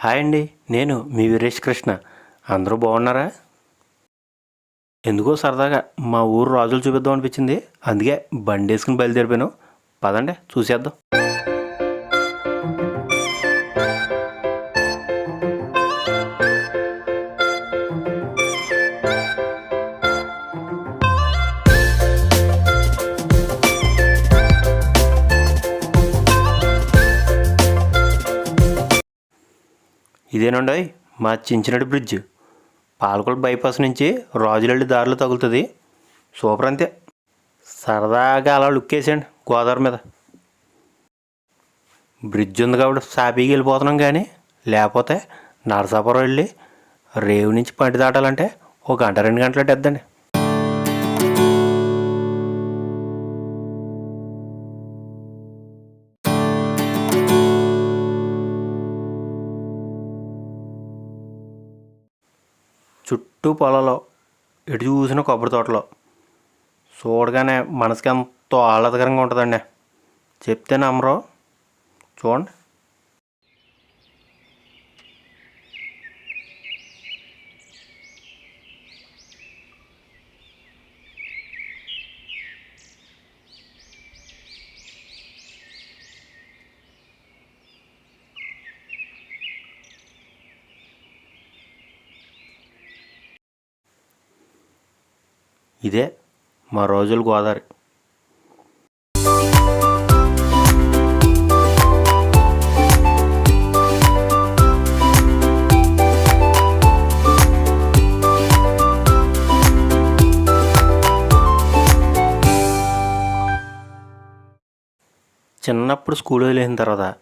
Hi అండి నేను మీ వీరేష్ కృష్ణ. అందరూ బాగున్నారా? ఎందుకో సరదాగా మా ఊరు రాజులు చూపిద్దాం అనిపించింది. అందుకే బండి వేసుకుని బయలుదేరిపోయాను. పదండి చూసేద్దాం. ఇదేనండి మా చించినడి బ్రిడ్జ్. పాలకొల బైపాస్ నుంచి రాజులెళ్ళి దారిలో తగులుతుంది. సూపర్ అంతే. సరదాగా అలా లుక్ వేసేయండి గోదావరి మీద. బ్రిడ్జ్ ఉంది కాబట్టి సాపీకి వెళ్ళిపోతున్నాం కానీ లేకపోతే నరసాపురం వెళ్ళి రేవు నుంచి పంటి దాటాలంటే ఒక గంట రెండు గంటలు అట్టేద్దండి చుట్టూ పొలాలు ఎటు చూసిన కొబ్బరి తోటలో. చూడగానే మనసుకి ఎంతో ఆహ్లాదకరంగా ఉంటుందండి. చెప్తే నమ్మరు. చూడండి. ఇదే మా రోజుల గోదావరి. చిన్నప్పుడు స్కూల్ వెళ్ళిన తర్వాత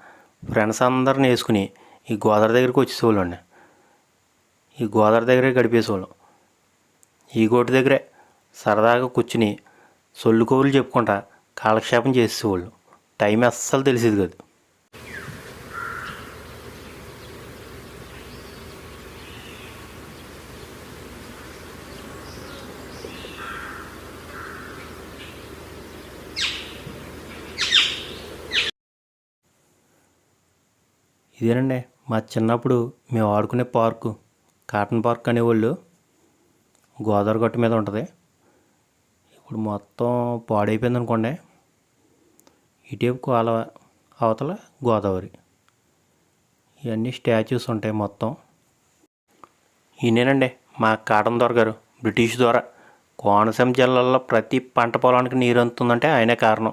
ఫ్రెండ్స్ అందరిని వేసుకుని ఈ గోదావరి దగ్గరికి వచ్చేసేవాళ్ళండి. ఈ గోదావరి దగ్గరే గడిపేసేవాళ్ళం. ఈ గోటు దగ్గరే సరదాగా కూర్చుని సొల్లు కబుర్లు చెప్పుకుంటా కాలక్షేపం చేసేవాళ్ళు. టైం అస్సలు తెలిసేది కాదు. ఇదేనండి మా చిన్నప్పుడు మేము ఆడుకునే పార్కు కాటన్ పార్క్ అనేవాళ్ళు గోదావరి గట్టు మీద ఉంటుంది. ఇప్పుడు మొత్తం పాడైపోయింది అనుకోండి. ఇటువైపు కాలువ అవతల గోదావరి. ఇవన్నీ స్టాచ్యూస్ ఉంటాయి మొత్తం. ఈయనేనండి మా కాటన్ దొర గారు బ్రిటిష్ ద్వారా. కోనసీమ జిల్లాలో ప్రతి పంట పొలానికి నీరు అందుతుందంటే ఆయనే కారణం.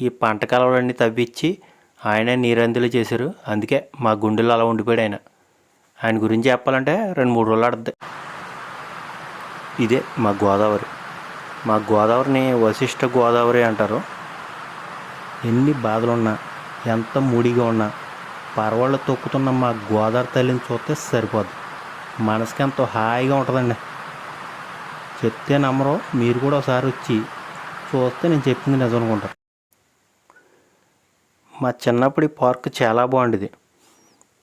ఈ పంట కాలువలన్నీ తవ్వించి ఆయనే నీరందులు చేశారు. అందుకే మా గుండెలు అలా ఉండిపోయాడు ఆయన. ఆయన గురించి చెప్పాలంటే రెండు మూడు రోజులు ఆడుద్ది. ఇదే మా గోదావరి. మా గోదావరిని వశిష్ట గోదావరి అంటారు. ఎన్ని బాధలున్నా ఎంత మూడిగా ఉన్నా పర్వాళ్ళు తొక్కుతున్న మా గోదావరి తల్లిని చూస్తే సరిపోద్ది మనసుకి ఎంతో హాయిగా ఉంటుందండి. చెప్తే నమ్మరు మీరు కూడా ఒకసారి వచ్చి చూస్తే నేను చెప్పింది నిజం అనుకుంటారు మా చిన్నప్పుడు ఈ పార్క్ చాలా బాగుండేది.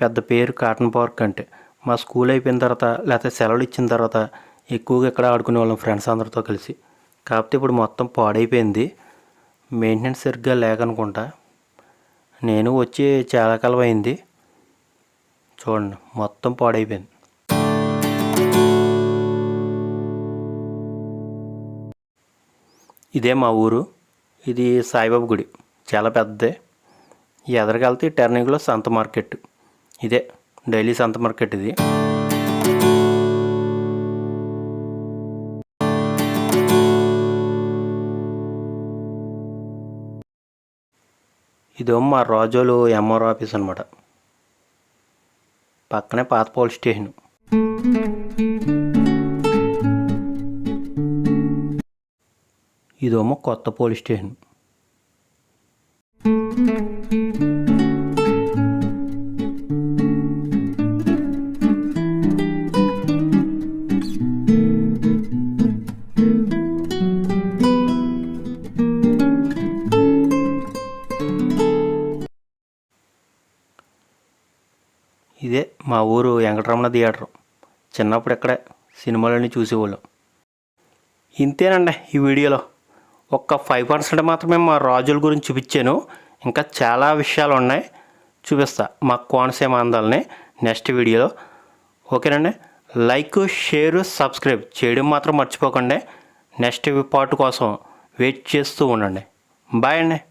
పెద్ద పేరు కాటన్ పార్క్ అంటే. మా స్కూల్ అయిపోయిన తర్వాత లేకపోతే సెలవులు ఇచ్చిన తర్వాత ఎక్కువగా ఇక్కడ ఆడుకునే వాళ్ళం ఫ్రెండ్స్ అందరితో కలిసి. కాకపోతే ఇప్పుడు మొత్తం పాడైపోయింది. మెయింటెనెన్స్ సరిగ్గా లేకనుకుంటా. నేను వచ్చి చాలా కాలం అయింది. చూడండి మొత్తం పాడైపోయింది. ఇదే మా ఊరు. ఇది సాయిబాబా గుడి. చాలా పెద్దదే. ఈ ఎదరగలితే టర్నింగ్లో సంత మార్కెట్ ఇదే డైలీ సంత మార్కెట్ ఇది. ఇదో మా రాజోలు ఎంఆర్ ఆఫీస్ అనమాట పక్కనే పాత పోలీస్ స్టేషన్. ఇదేమో కొత్త పోలీస్ స్టేషన్. ఇదే మా ఊరు వెంకటరమణ థియేటర్. చిన్నప్పుడు ఇక్కడే సినిమాలన్నీ చూసేవాళ్ళం. ఇంతేనండి ఈ వీడియోలో. ఒక్క ఫైవ్ పర్సెంట్ మాత్రమే మా రాజుల గురించి చూపించాను. ఇంకా చాలా విషయాలు ఉన్నాయి. చూపిస్తా మా కోనసీమ అందాలని నెక్స్ట్ వీడియోలో. ఓకేనండి? లైక్ షేర్ సబ్స్క్రైబ్ చేయడం మాత్రం మర్చిపోకండి. నెక్స్ట్ పార్ట్ కోసం వెయిట్ చేస్తూ ఉండండి. బాయ్ అండి.